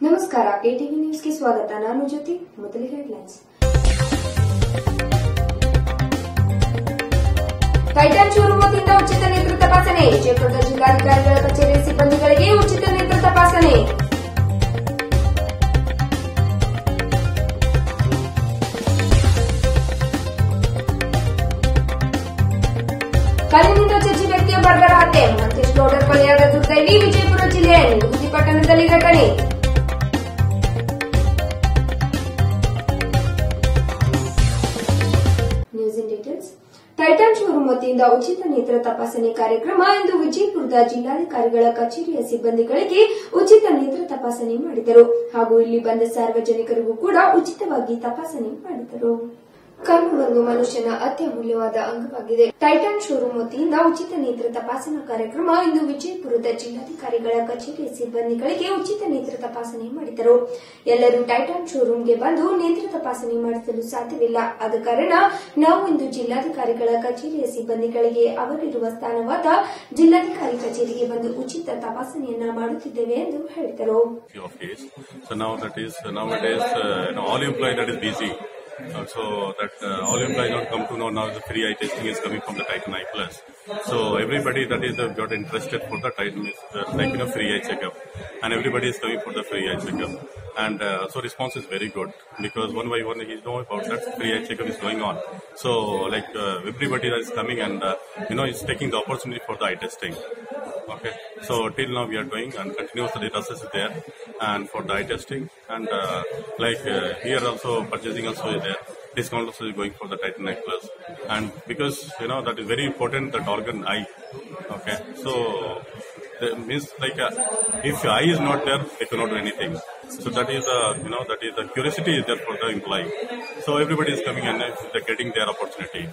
ATV ನ್ಯೂಸ್ಗೆ ಸ್ವಾಗತ ನಾನು ಜ್ಯೋತಿ ಮೊದಲಿಗೆ ಹೆಡ್ಲೈನ್ಸ್ ಟೈಟನ್ ಶೋರೂಮ್ ವತಿಯಿಂದ ಉಚಿತ ನೇತ್ರ ತಪಾಸಣೆ ವಿಜಯಪುರದ ಜಿಲ್ಲಾಧಿಕಾರಿಗಳ ಕಚೇರಿ ಸಿಬ್ಬಂದಿಗಳಿಗೆ ಉಚಿತ ನೇತ್ರ ತಪಾಸಣೆ ಕಲ್ಲಿನಿಂದ ಚಚ್ಚಿ ವ್ಯಕ್ತಿಯ ಬರ್ಗರ ಹತ್ಯೆ ಮಂತೇಶ್ ಗೌಡರ್ ಕೊಲೆಯಾದ ದುರ್ದೈವಿ ವಿಜಯಪುರ ಜಿಲ್ಲೆಯ ನಿಲುಗುದಿ ಪಟ್ಟಣದಲ್ಲಿ ವತಿಯಿಂದ ಉಚಿತ ನೇತ್ರ ತಪಾಸಣೆ ಕಾರ್ಯಕ್ರಮ ಇಂದು ವಿಜಯಪುರದ ಜಿಲ್ಲಾಧಿಕಾರಿಗಳ ಕಚೇರಿಯ ಸಿಬ್ಬಂದಿಗಳಿಗೆ ಉಚಿತ ನೇತ್ರ ತಪಾಸಣೆ ಮಾಡಿದರು. ಹಾಗೂ ಇಲ್ಲಿ ಬಂದ ಸಾರ್ವಜನಿಕರಿಗೂ ಕೂಡ ಉಚಿತವಾಗಿ ತಪಾಸಣೆ ಮಾಡಿದರು. ಒಂದು ಮನುಷ್ಯನ ಅತ್ಯಮೂಲ್ಯವಾದ ಅಂಗವಾಗಿದೆ. ಟೈಟಾನ್ ಶೋರೂಮ್ ವತಿಯಿಂದ ಉಚಿತ ನೇತ್ರ ತಪಾಸಣಾ ಕಾರ್ಯಕ್ರಮ ಇಂದು ವಿಜಯಪುರದ ಜಿಲ್ಲಾಧಿಕಾರಿಗಳ ಕಚೇರಿಯ ಸಿಬ್ಬಂದಿಗಳಿಗೆ ಉಚಿತ ನೇತ್ರ ತಪಾಸಣೆ ಮಾಡಿದರು. ಎಲ್ಲರೂ ಟೈಟಾನ್ ಶೋರೂಮ್ಗೆ ಬಂದು ನೇತ್ರ ತಪಾಸಣೆ ಮಾಡಿಸಲು ಸಾಧ್ಯವಿಲ್ಲ. ಆದ ಕಾರಣ ನಾವು ಇಂದು ಜಿಲ್ಲಾಧಿಕಾರಿಗಳ ಕಚೇರಿಯ ಸಿಬ್ಬಂದಿಗಳಿಗೆ ಅವರಿರುವ ಸ್ಥಾನವಾದ ಜಿಲ್ಲಾಧಿಕಾರಿ ಕಚೇರಿಗೆ ಬಂದು ಉಚಿತ ತಪಾಸಣೆಯನ್ನ ಮಾಡುತ್ತಿದ್ದೇವೆ ಎಂದು ಹೇಳಿದರು. So that uh, all employee that is busy. Uh, so that uh, all employee not come to know now the free eye testing is coming from the Titan Eye Plus. So everybody that is uh, got interested for the Titan is uh, like you know free eye checkup, and everybody is coming for the free eye checkup. And uh, so response is very good because one by one he know about that free eye checkup is going on. So like uh, everybody that is coming and uh, you know is taking the opportunity for the eye testing. Okay. So till now we are doing and continuous the data is there and for dye testing and uh, like uh, here also purchasing also is there. Discount also is going for the Titan Eye And because you know that is very important that organ eye. Okay. So that means like uh, if your eye is not there, they cannot do anything. So that is the you know that is the curiosity is there for the employee. So everybody is coming and uh, they're getting their opportunity.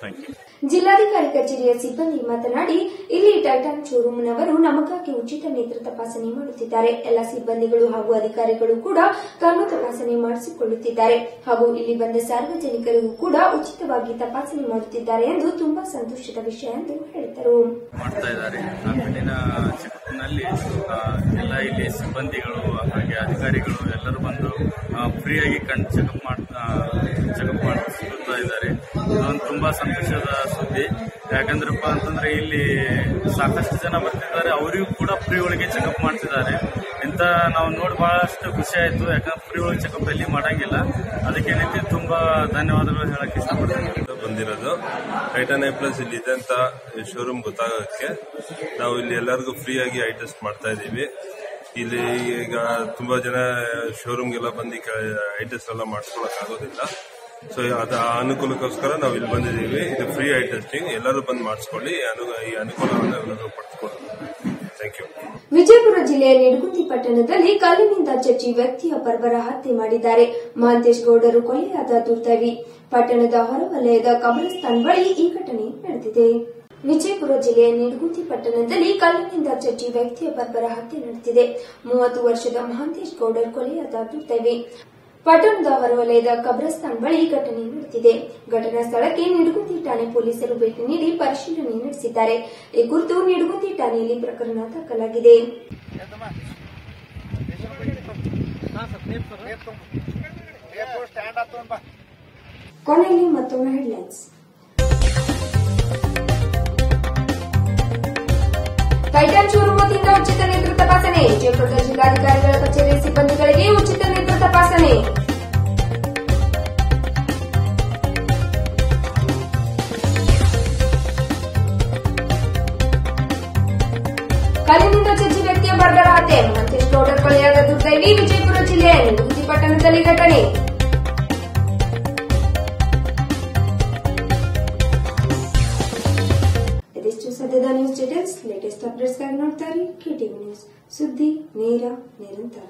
Thank you. ಜಿಲ್ಲಾಧಿಕಾರಿ ಕಚೇರಿಯ ಸಿಬ್ಬಂದಿ ಮಾತನಾಡಿ ಇಲ್ಲಿ Titan ಶೋರೂಮ್ನವರು ನಮಗಾಗಿ ಉಚಿತ ನೇತ್ರ ತಪಾಸಣೆ ಮಾಡುತ್ತಿದ್ದಾರೆ ಎಲ್ಲ ಸಿಬ್ಬಂದಿಗಳು ಹಾಗೂ ಅಧಿಕಾರಿಗಳು ಕೂಡ ಕಣ್ಣು ತಪಾಸಣೆ ಮಾಡಿಸಿಕೊಳ್ಳುತ್ತಿದ್ದಾರೆ ಹಾಗೂ ಇಲ್ಲಿ ಬಂದ ಸಾರ್ವಜನಿಕರಿಗೂ ಕೂಡ ಉಚಿತವಾಗಿ ತಪಾಸಣೆ ಮಾಡುತ್ತಿದ್ದಾರೆ ಎಂದು ತುಂಬಾ ಸಂತೋಷದ ವಿಷಯ ಎಂದು ಹೇಳಿದರು ಮಾಡ್ತಾ ಇದ್ದಾರೆ ಆ ಕಣ್ಣಿನ ಚೆಕಪ್ನಲ್ಲಿ ಎಲ್ಲ ಇಲ್ಲಿ ಸಿಬ್ಬಂದಿಗಳು ಹಾಗೆ ಅಧಿಕಾರಿಗಳು ಎಲ್ಲರೂ ಬಂದು ಫ್ರೀಯಾಗಿ ಕಣ್ ಚೆಕಪ್ ಮಾಡ್ತಾ ಚೆಕಪ್ ಮಾಡಿಸ್ತಾ ಇದ್ದಾರೆ. ಇದೊಂದು ತುಂಬಾ ಸಂತೋಷದ ಸುದ್ದಿ. ಯಾಕಂದ್ರಪ್ಪ ಅಂತಂದ್ರೆ ಇಲ್ಲಿ ಸಾಕಷ್ಟು ಜನ ಬರ್ತಿದ್ದಾರೆ. ಅವರಿಗೂ ಕೂಡ ಫ್ರೀ ಒಳಗೆ ಚೆಕಪ್ ಮಾಡ್ತಿದ್ದಾರೆ. ಇಂತ ನಾವು ನೋಡಿ ಬಹಳಷ್ಟು ಖುಷಿ ಆಯ್ತು. ಯಾಕಂದ್ರೆ ಫ್ರೀ ಒಳಗೆ ಚೆಕಪ್ ಎಲ್ಲಿ ಮಾಡಂಗಿಲ್ಲ. ರೀತಿ ತುಂಬಾ ಧನ್ಯವಾದಗಳು ಹೇಳಕ್ಕೆ ಇಷ್ಟಪಡ್ತೀನಿ. ಬಂದಿರೋದು. ಟೈಟನ್ ಐ ಪ್ಲಸ್ ಇಲ್ಲಿ ಇದೆ ಅಂತ ಶೋರೂಮ್ ಗೊತ್ತಾಗೋಕ್ಕೆ ನಾವು ಇಲ್ಲಿ ಎಲ್ಲರಿಗೂ ಫ್ರೀ ಆಗಿ ಐ ಟೆಸ್ಟ್ ಮಾಡ್ತಾ ಇದ್ದೀವಿ ಇಲ್ಲಿ ಈಗ ತುಂಬಾ ಜನ ಶೋರೂಮ್ಗೆಲ್ಲ ಬಂದು ಐ ಟೆಸ್ಟ್ ಎಲ್ಲ ಮಾಡಿಸ್ಕೊಳಕ್ ಆಗೋದಿಲ್ಲ ಸೊ ಅದ ಅನುಕೂಲಕ್ಕೋಸ್ಕರ ನಾವು ಇಲ್ಲಿ ಬಂದಿದ್ದೀವಿ. ಇದು ಫ್ರೀ ಐ ಟೆಸ್ಟಿಂಗ್ ಎಲ್ಲರೂ ಬಂದು ಮಾಡಿಸ್ಕೊಳ್ಳಿ. ಈ ಅನುಕೂಲವನ್ನ ಥ್ಯಾಂಕ್ ಯು ವಿಜಯಪುರ ಜಿಲ್ಲೆಯ ನಿಡಗುಂದಿ ಪಟ್ಟಣದಲ್ಲಿ ಕಲ್ಲಿನಿಂದ ಚಚ್ಚಿ ವ್ಯಕ್ತಿಯ ಹತ್ಯೆ ಮಾಡಿದ್ದಾರೆ. ಮಹಂತೇಶ್ ಗೌಡರು ಕೊಲೆಯಾದ ದುರ್ದೈವಿ. ಪಟ್ಟಣದ ಹೊರವಲಯದ ಕಬ್ರಸ್ತಾನ್ ಬಳಿ ಈ ಘಟನೆ ನಡೆದಿದೆ. ವಿಜಯಪುರ ಜಿಲ್ಲೆಯ ನಿಡಗುಂದಿ ಪಟ್ಟಣದಲ್ಲಿ ಕಲ್ಲಿನಿಂದ ಚಚ್ಚಿ ವ್ಯಕ್ತಿಯೊಬ್ಬರ ಹತ್ಯೆ ನಡೆದಿದೆ. ಮೂವತ್ತು ವರ್ಷದ ಮಹಂತೇಶ್ ಗೌಡರ್ ಕೊಲೆಯಾದ ದುರ್ದೈವಿ. ಪಟ್ಟಣದ ಹೊರವಲಯದ ಕಬ್ರಸ್ತಾನ್ ಬಳಿ ಘಟನೆ ನಡೆದಿದೆ. ಘಟನಾ ಸ್ಥಳಕ್ಕೆ ನಿಡಗುಂದಿ ಠಾಣೆ ಪೊಲೀಸರು ಭೇಟಿ ನೀಡಿ ಪರಿಶೀಲನೆ ನಡೆಸಿದ್ದಾರೆ. ಈ ಕುರಿತು ನಿಡಗುಂದಿ ಠಾಣೆಯಲ್ಲಿ ಪ್ರಕರಣ ದಾಖಲಾಗಿದೆ. ಕೊನೆಯಲ್ಲಿ ಮತ್ತೊಮ್ಮೆ ಹೆಡ್ಲೈನ್ಸ್. ಟೈಟನ್ ಶೋರೂಮ್ ವತಿಯಿಂದ ಉಚಿತ ನೇತ್ರ ತಪಾಸಣೆ ವಿಜಯಪುರದ ಜಿಲ್ಲಾಧಿಕಾರಿಗಳ ಕಚೇರಿ ಸಿಬ್ಬಂದಿಗಳಿಗೆ ಉಚಿತ ನೇತ್ರ ತಪಾಸಣೆ ಕಲ್ಲಿನಿಂದ ಚಚ್ಚಿ ವ್ಯಕ್ತಿಯ ಬರ್ಗರ ಹತ್ಯೆ ಮಂತೇಶ್ ಗೌಡರ್ ಕೊಲೆಯಾದ ದುರ್ದೈವಿ ವಿಜಯಪುರ ಜಿಲ್ಲೆಯ ನಿಲುಗುದಿ ಪಟ್ಟಣದಲ್ಲಿ ಘಟನೆ ಸದ್ಯದ ನ್ಯೂಸ್ ಡೀಟೇಲ್ಸ್ ಲೇಟೆಸ್ಟ್ ಅಪ್ಡೇಟ್ಸ್ಗಾಗಿ ನೋಡ್ತಾ ಇರಿ ಕೆಟಿವಿ ನ್ಯೂಸ್ ಸುದ್ದಿ ನೇರ ನಿರಂತರ